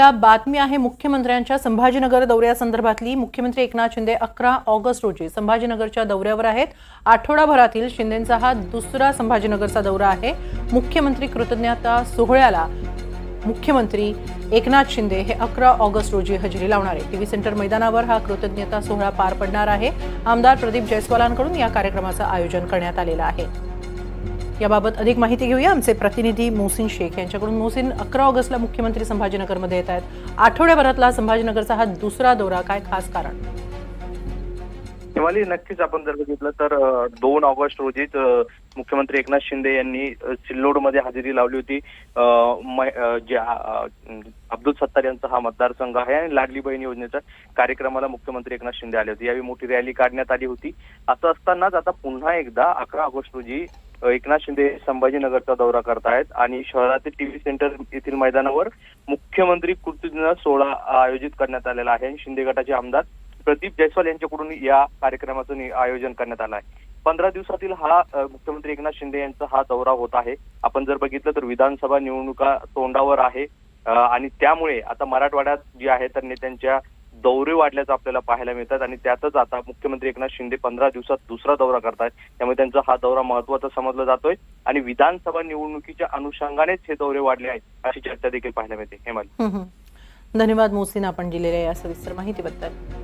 या बातमी आहे मुख्यमंत्र्यांच्या संभाजीनगर दौऱ्यासंदर्भातली मुख्यमंत्री एकनाथ शिंदे अकरा ऑगस्ट रोजी संभाजीनगरच्या दौऱ्यावर आहेत. आठवडाभरातील शिंदेचा हा दुसरा संभाजीनगरचा दौरा आहे. मुख्यमंत्री कृतज्ञता सोहळ्याला मुख्यमंत्री एकनाथ शिंदे हे अकरा ऑगस्ट रोजी हजेरी लावणार आहे टीव्ही सेंटर मैदानावर हा कृतज्ञता सोहळा पार पडणार आहे. आमदार प्रदीप जयस्वालांकडून या कार्यक्रमाचं आयोजन करण्यात आलेलं आहे. याबाबत अधिक माहिती घेऊया. आमचे प्रतिनिधी मोहसिन शेख यांच्याकडून. मोहसिन अकरा ऑगस्टला मुख्यमंत्री संभाजीनगरमध्ये येत आहेत. आठवड्याभरातला संभाजीनगरचा हा दुसरा दौरा काय खास कारण? हिमाली नक्कीच आपण जर बघितलं तर दोन ऑगस्ट रोजीच मुख्यमंत्री एकनाथ शिंदे यांनी सिल्लोडमध्ये हजेरी लावली होती. मै- जे अब्दुल सत्तार यांचा हा मतदारसंघ आहे आणि लाडली बहीण योजनेच्या कार्यक्रमाला मुख्यमंत्री एकनाथ शिंदे आले होते. यावेळी मोठी रॅली काढण्यात आली होती. असं असतानाच आता पुन्हा एकदा अकरा ऑगस्ट रोजी एकनाथ शिंदे संभाजीनगरचा दौरा करतायत आणि शहरातील टीव्ही सेंटर येथील मैदानावर मुख्यमंत्री कृतज्ञता सोहळा आयोजित करण्यात आलेला आहे. आणि शिंदे गटाचे आमदार प्रदीप जयस्वाल यांच्याकडून या कार्यक्रमाचं आयोजन करण्यात आलं आहे. पंधरा दिवसातील हा मुख्यमंत्री एकनाथ शिंदे यांचा हा दौरा होत आहे. आपण जर बघितलं तर विधानसभा निवडणुका तोंडावर आहे. आणि त्यामुळे आता मराठवाड्यात जे आहे तर नेत्यांच्या दौरे वाढल्याचं आपल्याला पाहायला मिळतात आणि त्यातच आता मुख्यमंत्री एकनाथ शिंदे पंधरा दिवसात दुसरा दौरा करतायत. त्यामुळे त्यांचा हा दौरा महत्त्वाचा समजला जातोय. आणि विधानसभा निवडणुकीच्या अनुषंगानेच हे दौरे वाढले आहेत अशी चर्चा देखील पाहायला मिळते. हेमाली. धन्यवाद मोसीन आपण दिलेल्या या सविस्तर माहितीबद्दल.